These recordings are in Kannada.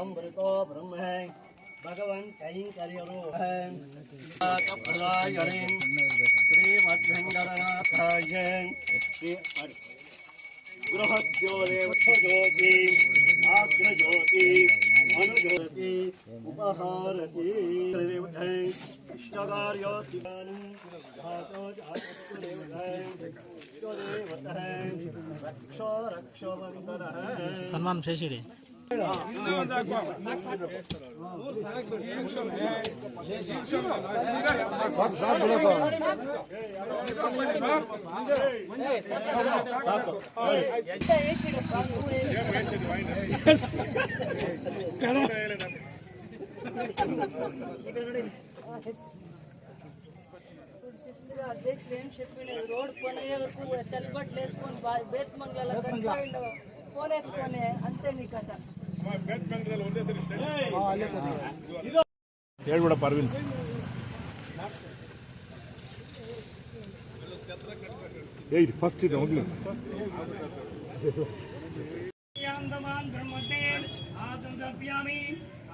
अमृतो ब्रह्म है भगवान कहीं करियरो है श्री मध्यंगरनाथाय महारथी कृष्णकार्योत्तिकानि भातो रक्ष रक्षमन्दनः सन्मान् शेषिरे साथ साथ बोलो तो साथ ಶಿಸ್ತಿಗೆ ಅಧ್ಯಕ್ಷ ಏನ್ಶಿಪ್ ರೋಡ್ ಕೊನೆಯವರೆಗೂ ತಲೆಬಟ್ಲು ವೇಸ್ಕೊಂಡು ಬಾ ಬೇತ್ ಮಂಗ್ಲ ಕಟ್ಕೊಂಡು ಫೋನ್ ಎತ್ಕೊನೆ ಅಂತೆ ನಿಕಟ ಹೇಳ್ಬಿಡ ಪರ್ವಿನ್ ಏಯ್ ಫಸ್ಟ್ ಇದೆ ಮೊದಲು ಆಂದಮಾನ್ ಬ್ರಹ್ಮದೇವ್ ಆತಂದ್ರಪ್ಯಾಮಿ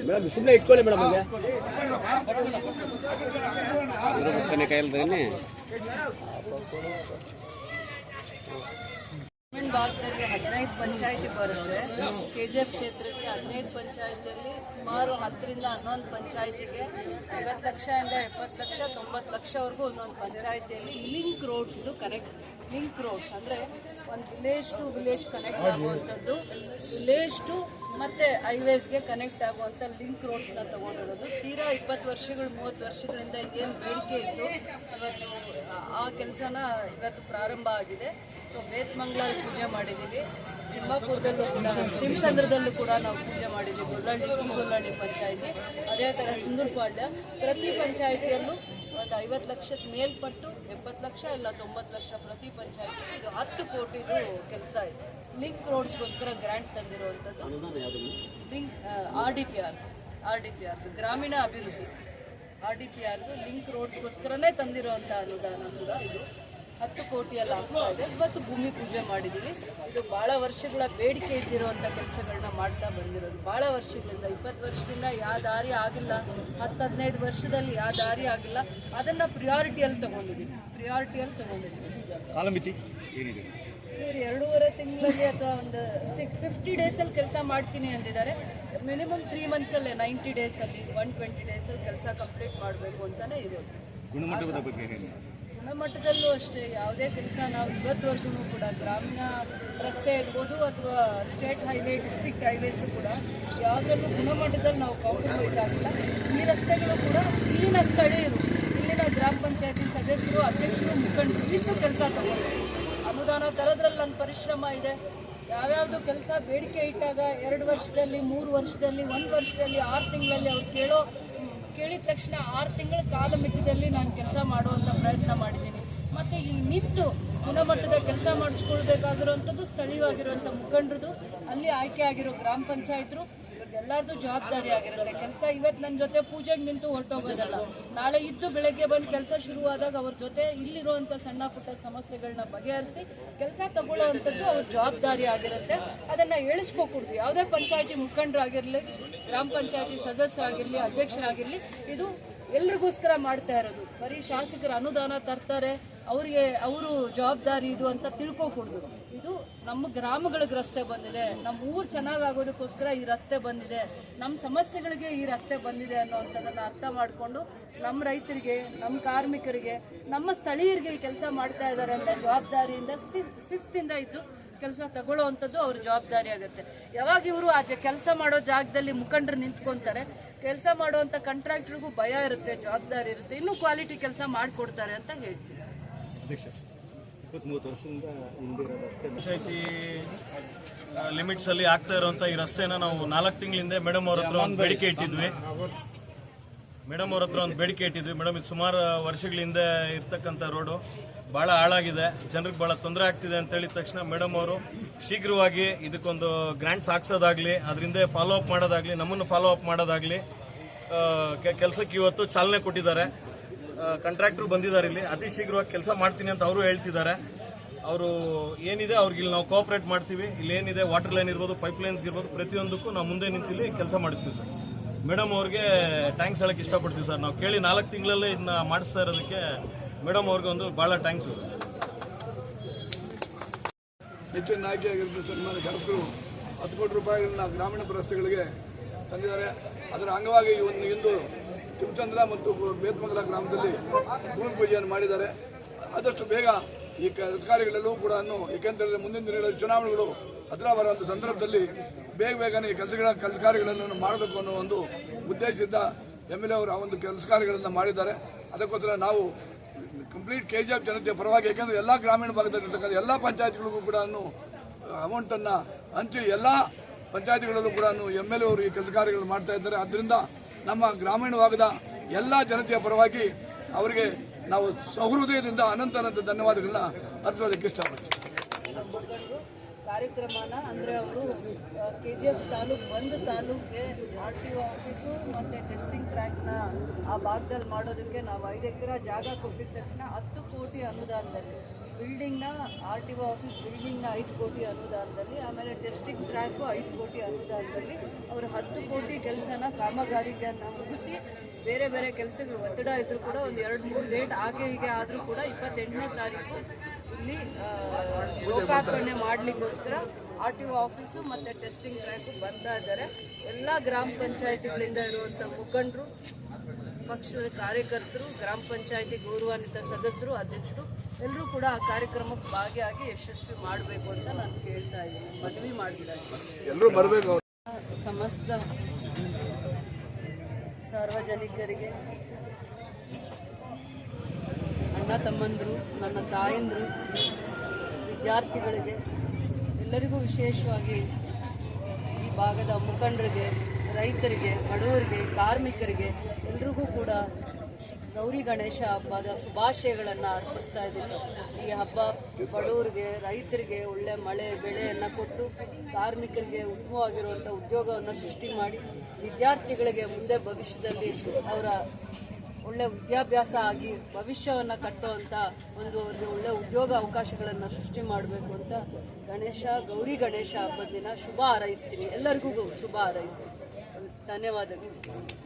ಮೇಡಮ್ ಸುಮ್ಮನೆ ಇಟ್ಕೊಳ್ಳಿ ಮೇಡಮ್ ಅಲ್ಲಿ ಭಾಗದಲ್ಲಿ ಹದಿನೈದು ಪಂಚಾಯತಿ ಬರುತ್ತೆ. ಕೆ ಜಿ ಎಫ್ ಕ್ಷೇತ್ರಕ್ಕೆ ಹದಿನೈದು ಪಂಚಾಯತಿಯಲ್ಲಿ ಸುಮಾರು ಹತ್ತರಿಂದ ಹನ್ನೊಂದು ಪಂಚಾಯತಿಗೆ ಐವತ್ತು ಲಕ್ಷದಿಂದ ಎಪ್ಪತ್ತು ಲಕ್ಷ ತೊಂಬತ್ತು ಲಕ್ಷವರೆಗೂ ಒಂದೊಂದು ಪಂಚಾಯತಿಯಲ್ಲಿ ಲಿಂಕ್ ರೋಡ್ಸ್ದು ಕನೆಕ್ಟ್ ಲಿಂಕ್ ರೋಡ್ಸ್ ಅಂದರೆ ಒಂದು ವಿಲೇಜ್ ಟು ವಿಲೇಜ್ ಕನೆಕ್ಟ್ ಆಗುವಂಥದ್ದು. ವಿಲೇಜ್ ಟು ಮತ್ತು ಹೈವೇಸ್ಗೆ ಕನೆಕ್ಟ್ ಆಗುವಂಥ ಲಿಂಕ್ ರೋಡ್ಸ್ನ ತೊಗೊಂಡಿರೋದು. ತೀರಾ ಇಪ್ಪತ್ತು ವರ್ಷಗಳು, ಮೂವತ್ತು ವರ್ಷಗಳಿಂದ ಏನು ಬೇಡಿಕೆ ಇತ್ತು. ಇವತ್ತು ಆ- ಕೆಲಸನ ಇವತ್ತು ಪ್ರಾರಂಭ ಆಗಿದೆ. ಸೊ ಬೇತ್ಮಂಗ್ಲಲ್ಲಿ ಪೂಜೆ ಮಾಡಿದ್ದೀವಿ ತಿಮ್ಮಾಪುರದಲ್ಲೂ ಕೂಡ, ತಿಮ್ಸಂದ್ರದಲ್ಲೂ ಕೂಡ ನಾವು ಪೂಜೆ ಮಾಡಿದ್ದೀವಿ ಗೊಲ್ಲಳ್ಳಿ, ಈ ಗೊಲ್ಲಳ್ಳಿ ಪಂಚಾಯತಿ. ಅದೇ ಥರ ಸುಂದರಪಾಳ್ಯ ಪ್ರತಿ ಪಂಚಾಯತಿಯಲ್ಲೂ ಒಂದು ಐವತ್ತು ಲಕ್ಷದ ಮೇಲ್ಪಟ್ಟು ಎಪ್ಪತ್ತು ಲಕ್ಷ ಇಲ್ಲ ತೊಂಬತ್ತು ಲಕ್ಷ ಪ್ರತಿ ಕೋಟಿದು ಕೆಲಸ ಇದೆ. ಲಿಂಕ್ ರೋಡ್ಸ್ಗೋಸ್ಕರ grant ತಂದಿರುವಂಥದ್ದು link R D P R R D P R ಗ್ರಾಮೀಣ ಅಭಿವೃದ್ಧಿ. ಆರ್ ಡಿ ಪಿ ಆರ್ದು ಲಿಂಕ್ ರೋಡ್ಸ್ಗೋಸ್ಕರನೇ ತಂದಿರುವಂಥ ಅನುದಾನ ಕೂಡ ಇದು. ಹತ್ತು ಕೋಟಿಯಲ್ಲಿ ಆಗ್ತಾ ಇದೆ. ಇವತ್ತು ಭೂಮಿ ಪೂಜೆ ಮಾಡಿದ್ದೀವಿ ಇದು ಭಾಳ ವರ್ಷಗಳ ಬೇಡಿಕೆ ಇದ್ದಿರುವಂಥ ಕೆಲಸಗಳನ್ನ ಮಾಡ್ತಾ ಬಂದಿರೋದು. ಭಾಳ ವರ್ಷಗಳಿಂದ ಇಪ್ಪತ್ತು ವರ್ಷದಿಂದ ಯಾವ ದಾರಿ ಆಗಿಲ್ಲ. ಹತ್ತು ಹದಿನೈದು ವರ್ಷದಲ್ಲಿ ಯಾವ ದಾರಿ ಆಗಿಲ್ಲ. ಅದನ್ನು ಪ್ರಿಯಾರಿಟಿಯಲ್ಲಿ ತೊಗೊಂಡಿದ್ದೀವಿ ಪ್ರಿಯಾರಿಟಿಯಲ್ಲಿ ತೊಗೊಂಡಿದ್ದೀವಿ ಕಾಲಮಿತಿ ಏನಿದೆ? ಇವ್ರು ಎರಡೂವರೆ ತಿಂಗಳಲ್ಲಿ ಅಥವಾ ಒಂದು ಸಿಕ್ಸ್ ಫಿಫ್ಟಿ ಡೇಸಲ್ಲಿ ಕೆಲಸ ಮಾಡ್ತೀನಿ ಅಂದಿದ್ದಾರೆ. ಮಿನಿಮಮ್ ತ್ರೀ ಮಂತ್ಸಲ್ಲೇ ನೈಂಟಿ ಡೇಸಲ್ಲಿ ಒನ್ ಟ್ವೆಂಟಿ ಡೇಸಲ್ಲಿ ಕೆಲಸ ಕಂಪ್ಲೀಟ್ ಮಾಡಬೇಕು ಅಂತಲೇ ಇರೋದು ಗುಣಮಟ್ಟದ ಬಗ್ಗೆ ಗುಣಮಟ್ಟದಲ್ಲೂ ಅಷ್ಟೇ ಯಾವುದೇ ಕೆಲಸ ನಾವು ಇವತ್ತುವರೆಗೂ ಕೂಡ ಗ್ರಾಮೀಣ ರಸ್ತೆ ಇರ್ಬೋದು ಅಥವಾ ಸ್ಟೇಟ್ ಹೈವೇ ಡಿಸ್ಟ್ರಿಕ್ಟ್ ಹೈವೇಸು ಕೂಡ ಯಾವುದರಲ್ಲೂ ಗುಣಮಟ್ಟದಲ್ಲಿ ನಾವು ಕಾಂಪ್ರಮೈಸ್ ಆಗಿಲ್ಲ. ಈ ರಸ್ತೆಗಳು ಕೂಡ ಇಲ್ಲಿನ ಸ್ಥಳೀಯರು ಇಲ್ಲಿನ ಗ್ರಾಮ ಪಂಚಾಯತಿ ಸದಸ್ಯರು ಅಧ್ಯಕ್ಷರು ಮುಖಂಡರು ನಿಂತು ಕೆಲಸ ತಗೊಂಡು ಅನುದಾನ ತರೋದ್ರಲ್ಲಿ ನನ್ನ ಪರಿಶ್ರಮ ಇದೆ. ಯಾವ್ಯಾವುದು ಕೆಲಸ ಬೇಡಿಕೆ ಇಟ್ಟಾಗ ಎರಡು ವರ್ಷದಲ್ಲಿ, ಮೂರು ವರ್ಷದಲ್ಲಿ, ಒಂದು ವರ್ಷದಲ್ಲಿ, ಆರು ತಿಂಗಳಲ್ಲಿ ಅವ್ರು ಕೇಳೋ, ಕೇಳಿದ ತಕ್ಷಣ ಆರು ತಿಂಗಳ ಕಾಲಮಿತಿಯಲ್ಲಿ ನಾನು ಕೆಲಸ ಮಾಡುವಂಥ ಪ್ರಯತ್ನ ಮಾಡಿದ್ದೀನಿ. ಮತ್ತು ಈ ನಿಂತು ಗುಣಮಟ್ಟದ ಕೆಲಸ ಮಾಡಿಸ್ಕೊಳ್ಬೇಕಾಗಿರುವಂಥದ್ದು ಸ್ಥಳೀಯವಾಗಿರುವಂಥ ಮುಖಂಡರದು. ಅಲ್ಲಿ ಆಯ್ಕೆ ಆಗಿರೋ ಗ್ರಾಮ ಪಂಚಾಯತರು ಎಲ್ಲರದು ಜವಾಬ್ದಾರಿ ಆಗಿರುತ್ತೆ. ಕೆಲಸ ಇವತ್ತು ನನ್ನ ಜೊತೆ ಪೂಜೆಗೆ ನಿಂತು ಹೊರಟೋಗೋದಲ್ಲ. ನಾಳೆ ಇದ್ದು ಬೆಳಗ್ಗೆ ಬಂದು ಕೆಲಸ ಶುರುವಾದಾಗ ಅವ್ರ ಜೊತೆ ಇಲ್ಲಿರುವಂಥ ಸಣ್ಣ ಪುಟ್ಟ ಸಮಸ್ಯೆಗಳನ್ನ ಬಗೆಹರಿಸಿ ಕೆಲಸ ತಗೊಳ್ಳೋವಂಥದ್ದು ಅವ್ರ ಜವಾಬ್ದಾರಿ ಆಗಿರುತ್ತೆ. ಅದನ್ನು ಎಳಿಸ್ಕೋಕೂಡ್ದು. ಯಾವುದೇ ಪಂಚಾಯತಿ ಮುಖಂಡರಾಗಿರಲಿ, ಗ್ರಾಮ ಪಂಚಾಯತಿ ಸದಸ್ಯರಾಗಿರಲಿ ಅಧ್ಯಕ್ಷರಾಗಿರಲಿ, ಇದು ಎಲ್ರಿಗೋಸ್ಕರ ಮಾಡ್ತಾ ಇರೋದು. ಬರೀ ಶಾಸಕರು ಅನುದಾನ ತರ್ತಾರೆ, ಅವರಿಗೆ ಅವರು ಜವಾಬ್ದಾರಿ ಇದು ಅಂತ ತಿಳ್ಕೊಕೂಡ್ದು. ಇದು ನಮ್ಮ ಗ್ರಾಮಗಳಿಗೆ ರಸ್ತೆ ಬಂದಿದೆ, ನಮ್ಮ ಊರು ಚೆನ್ನಾಗಾಗೋದಕ್ಕೋಸ್ಕರ ಈ ರಸ್ತೆ ಬಂದಿದೆ, ನಮ್ಮ ಸಮಸ್ಯೆಗಳಿಗೆ ಈ ರಸ್ತೆ ಬಂದಿದೆ ಅನ್ನೋವಂಥದ್ದನ್ನು ಅರ್ಥ ಮಾಡಿಕೊಂಡು ನಮ್ಮ ರೈತರಿಗೆ, ನಮ್ಮ ಕಾರ್ಮಿಕರಿಗೆ, ನಮ್ಮ ಸ್ಥಳೀಯರಿಗೆ ಈ ಕೆಲಸ ಮಾಡ್ತಾ ಇದ್ದಾರೆ ಅಂತ ಜವಾಬ್ದಾರಿಯಿಂದ ಶಿಸ್ತಿಂದ ಇದ್ದು ಕೆಲಸ ತಗೊಳ್ಳೋವಂಥದ್ದು ಅವ್ರ ಜವಾಬ್ದಾರಿ ಆಗುತ್ತೆ. ಯಾವಾಗ ಇವರು ಆ ಕೆಲಸ ಮಾಡೋ ಜಾಗದಲ್ಲಿ ಮುಖಂಡರು ನಿಂತ್ಕೊಂತಾರೆ ಕೆಲಸ ಮಾಡುವಂಥ ಕಾಂಟ್ರಾಕ್ಟ್ರಿಗೂ ಭಯ ಇರುತ್ತೆ ಜವಾಬ್ದಾರಿ ಇರುತ್ತೆ ಇನ್ನೂ ಕ್ವಾಲಿಟಿ ಕೆಲಸ ಮಾಡಿಕೊಡ್ತಾರೆ ಅಂತ ಹೇಳ್ತೀನಿ ಹಿಂದೆ ಪಂಚಾಯತಿ ಲಿಮಿಟ್ಸ್ ಅಲ್ಲಿ ಆಗ್ತಾ ಇರುವಂತ ಈ ರಸ್ತೆನ ನಾವು ನಾಲ್ಕು ತಿಂಗಳಿಂದ ಮೇಡಮ್ ಅವ್ರ ಹತ್ರ ಒಂದು ಬೇಡಿಕೆ ಇಟ್ಟಿದ್ವಿ. ಮೇಡಮ್ ಅವ್ರ ಹತ್ರ ಒಂದು ಬೇಡಿಕೆ ಇಟ್ಟಿದ್ವಿ. ಮೇಡಮ್ ಇದು ಸುಮಾರು ವರ್ಷಗಳಿಂದ ಇರ್ತಕ್ಕಂಥ ರೋಡು ಭಾಳ ಹಾಳಾಗಿದೆ. ಜನರಿಗೆ ಭಾಳ ತೊಂದರೆ ಆಗ್ತಿದೆ ಅಂತ ಹೇಳಿದ ತಕ್ಷಣ ಮೇಡಮ್ ಅವರು ಶೀಘ್ರವಾಗಿ ಇದಕ್ಕೊಂದು ಗ್ರ್ಯಾಂಟ್ಸ್ ಹಾಕ್ಸೋದಾಗ್ಲಿ, ಅದರಿಂದ ಫಾಲೋ ಅಪ್ ಮಾಡೋದಾಗ್ಲಿ, ನಮ್ಮನ್ನು ಫಾಲೋ ಅಪ್ ಮಾಡೋದಾಗ್ಲಿ ಕೆಲಸಕ್ಕೆ ಇವತ್ತು ಚಾಲನೆ ಕೊಟ್ಟಿದ್ದಾರೆ. ಕಾಂಟ್ರಾಕ್ಟ್ರು ಬಂದಿದ್ದಾರೆ ಇಲ್ಲಿ. ಅತಿ ಶೀಘ್ರವಾಗಿ ಕೆಲಸ ಮಾಡ್ತೀನಿ ಅಂತ ಅವರು ಹೇಳ್ತಿದ್ದಾರೆ. ಅವರು ಏನಿದೆ ಅವ್ರಿಗೆ ಇಲ್ಲಿ ನಾವು ಕೋಆಪರೇಟ್ ಮಾಡ್ತೀವಿ. ಇಲ್ಲಿ ಏನಿದೆ ವಾಟರ್ ಲೈನ್ ಇರ್ಬೋದು ಪೈಪ್ ಲೈನ್ಸ್ ಇರ್ಬೋದು, ಪ್ರತಿಯೊಂದಕ್ಕೂ ನಾವು ಮುಂದೆ ನಿಂತಿಲ್ಲಿ ಕೆಲಸ ಮಾಡಿಸ್ತೀವಿ ಸರ್. ಮೇಡಮ್ ಅವ್ರಿಗೆ ಟ್ಯಾಂಕ್ಸ್ ಹೇಳಕ್ಕೆ ಇಷ್ಟಪಡ್ತೀವಿ ಸರ್. ನಾವು ಕೇಳಿ ನಾಲ್ಕು ತಿಂಗಳಲ್ಲೇ ಇದನ್ನ ಮಾಡಿಸ್ತಾ ಇರೋದಕ್ಕೆ ಮೇಡಮ್ ಅವ್ರಿಗೆ ಒಂದು ಭಾಳ ಥ್ಯಾಂಕ್ಸ್. ಹೆಚ್ಚಿನ ನಾಯಕಿಯಾಗಿರುವ ಸನ್ಮಾನ ಶಾಸಕರು, ಹತ್ತು ಕೋಟಿ ರೂಪಾಯಿಗಳನ್ನ ಗ್ರಾಮೀಣ ರಸ್ತೆಗಳಿಗೆ ತಂದಿದ್ದಾರೆ. ಅದರ ಅಂಗವಾಗಿ ಒಂದು ಇಂದು ತಿರುಚಂದ್ರ ಮತ್ತು ಬೇತ್ಮಂಗಲ ಗ್ರಾಮದಲ್ಲಿ ಭೂಮಿ ಪೂಜೆಯನ್ನು ಮಾಡಿದ್ದಾರೆ. ಆದಷ್ಟು ಬೇಗ ಈ ಕಾರ್ಯಗಳೆಲ್ಲವೂ ಕೂಡ ಏಕೆಂದರೆ ಮುಂದಿನ ದಿನಗಳಲ್ಲಿ ಚುನಾವಣೆಗಳು ಹತ್ರ ಬರುವಂಥ ಸಂದರ್ಭದಲ್ಲಿ ಬೇಗ ಬೇಗನೆ ಈ ಕೆಲಸಗಳ ಕೆಲಸ ಕಾರ್ಯಗಳನ್ನು ಮಾಡಬೇಕು ಅನ್ನೋ ಒಂದು ಉದ್ದೇಶದಿಂದ ಎಂ ಎಲ್ ಎ ಅವರು ಆ ಒಂದು ಕೆಲಸ ಕಾರ್ಯಗಳನ್ನು ಮಾಡಿದ್ದಾರೆ. ಅದಕ್ಕೋಸ್ಕರ ನಾವು ಕಂಪ್ಲೀಟ್ ಕೆ ಜಿ ಎಫ್ ಜನತೆಯ ಪರವಾಗಿ ಯಾಕಂದರೆ ಎಲ್ಲ ಗ್ರಾಮೀಣ ಭಾಗದಲ್ಲಿರ್ತಕ್ಕಂಥ ಎಲ್ಲ ಪಂಚಾಯತ್ಗಳಿಗೂ ಕೂಡ ಅಮೌಂಟನ್ನು ಹಂಚಿ ಎಲ್ಲ ಪಂಚಾಯತ್ಗಳಲ್ಲೂ ಕೂಡ ಎಂ ಎಲ್ ಎ ಅವರು ಈ ಕೆಲಸ ಕಾರ್ಯಗಳು ಮಾಡ್ತಾ ಇದ್ದಾರೆ. ಆದ್ದರಿಂದ ನಮ್ಮ ಗ್ರಾಮೀಣ ಭಾಗದ ಎಲ್ಲ ಜನತೆಯ ಪರವಾಗಿ ಅವರಿಗೆ ನಾವು ಸಹೃದಯದಿಂದ ಅನಂತ ಅನಂತ ಧನ್ಯವಾದಗಳನ್ನ ಅರ್ಪಿಸೋದಕ್ಕೆ ಇಷ್ಟಪಡ್ತೀವಿ. ಕಾರ್ಯಕ್ರಮನ, ಅಂದರೆ ಅವರು ಕೆ ಜಿ ಎಫ್ ತಾಲೂಕು ಒಂದು ತಾಲೂಕಿಗೆ ಆರ್ ಟಿ ಒ ಆಫೀಸು ಮತ್ತು ಟೆಸ್ಟಿಂಗ್ ಟ್ರ್ಯಾಕ್ನ ಆ ಭಾಗದಲ್ಲಿ ಮಾಡೋದಕ್ಕೆ ನಾವು ಐದು ಎಕರೆ ಜಾಗ ಕೊಟ್ಟಿದ್ದ ತಕ್ಷಣ ಹತ್ತು ಕೋಟಿ ಅನುದಾನದಲ್ಲಿ ಬಿಲ್ಡಿಂಗ್ನ ಆರ್ ಟಿ ಒ ಆಫೀಸ್ ಬಿಲ್ಡಿಂಗ್ನ ಐದು ಕೋಟಿ ಅನುದಾನದಲ್ಲಿ, ಆಮೇಲೆ ಟೆಸ್ಟಿಂಗ್ ಟ್ರ್ಯಾಕು ಐದು ಕೋಟಿ ಅನುದಾನದಲ್ಲಿ ಅವರು ಹತ್ತು ಕೋಟಿ ಕೆಲಸನ ಕಾಮಗಾರಿಗಳನ್ನು ಮುಗಿಸಿ ಬೇರೆ ಬೇರೆ ಕೆಲಸಗಳು, ಒತ್ತಡ ಇದ್ದರೂ ಕೂಡ ಒಂದು ಎರಡು ಮೂರು ಡೇಟ್ ಹಾಗೆ ಹೀಗೆ ಆದರೂ ಕೂಡ ಇಪ್ಪತ್ತೆಂಟನೇ ತಾರೀಕು ಇಲ್ಲಿ ಲೋಕಾರ್ಪಣೆ ಮಾಡಲಿಕ್ಕೋಸ್ಕರ ಆರ್ ಟಿ ಒ ಆಫೀಸು ಮತ್ತು ಟೆಸ್ಟಿಂಗ್ ಟ್ರ್ಯಾಕು ಬರ್ತಾ ಇದ್ದಾರೆ. ಎಲ್ಲ ಗ್ರಾಮ ಪಂಚಾಯತಿಗಳಿಂದ ಇರುವಂಥ ಮುಖಂಡರು ಪಕ್ಷದ ಕಾರ್ಯಕರ್ತರು ಗ್ರಾಮ ಪಂಚಾಯತಿ ಗೌರವಾನ್ವಿತ ಸದಸ್ಯರು ಅಧ್ಯಕ್ಷರು ಎಲ್ಲರೂ ಕೂಡ ಆ ಕಾರ್ಯಕ್ರಮಕ್ಕೆ ಭಾಗಿಯಾಗಿ ಯಶಸ್ವಿ ಮಾಡಬೇಕು ಅಂತ ನಾನು ಕೇಳ್ತಾ ಇದ್ದೀನಿ. ಮನವಿ ಮಾಡಿದ್ದಾರೆ ಎಲ್ಲರೂ ಬರಬೇಕು. ಸಮಸ್ತ ಸಾರ್ವಜನಿಕರಿಗೆ ಅಣ್ಣ ತಮ್ಮಂದರು ನನ್ನ ತಾಯಂದರು ವಿದ್ಯಾರ್ಥಿಗಳಿಗೆ ಎಲ್ಲರಿಗೂ ವಿಶೇಷವಾಗಿ ಈ ಭಾಗದ ಮುಖಂಡರಿಗೆ, ರೈತರಿಗೆ, ಬಡವರಿಗೆ, ಕಾರ್ಮಿಕರಿಗೆ ಎಲ್ರಿಗೂ ಕೂಡ ಗೌರಿ ಗಣೇಶ ಹಬ್ಬದ ಶುಭಾಶಯಗಳನ್ನು ಅರ್ಪಿಸ್ತಾ ಇದ್ದೀನಿ. ಈ ಹಬ್ಬ ಬಡವರಿಗೆ, ರೈತರಿಗೆ ಒಳ್ಳೆ ಮಳೆ, ಬೆಳೆಯನ್ನು ಕೊಟ್ಟು ಕಾರ್ಮಿಕರಿಗೆ ಉತ್ತಮವಾಗಿರುವಂಥ ಉದ್ಯೋಗವನ್ನು ಸೃಷ್ಟಿ ಮಾಡಿ, ವಿದ್ಯಾರ್ಥಿಗಳಿಗೆ ಮುಂದೆ ಭವಿಷ್ಯದಲ್ಲಿ ಅವರ ಒಳ್ಳೆ ವಿದ್ಯಾಭ್ಯಾಸ ಆಗಿ ಭವಿಷ್ಯವನ್ನು ಕಟ್ಟುವಂಥ ಒಂದು ಅವರಿಗೆ ಒಳ್ಳೆ ಉದ್ಯೋಗ ಅವಕಾಶಗಳನ್ನು ಸೃಷ್ಟಿ ಮಾಡಬೇಕು ಅಂತ ಗಣೇಶ, ಗೌರಿ ಗಣೇಶ ಹಬ್ಬದ ದಿನ ಶುಭ ಹಾರೈಸ್ತೀನಿ. ಎಲ್ಲರಿಗೂ ಶುಭ ಹಾರೈಸ್ತೀನಿ. ಧನ್ಯವಾದಗಳು.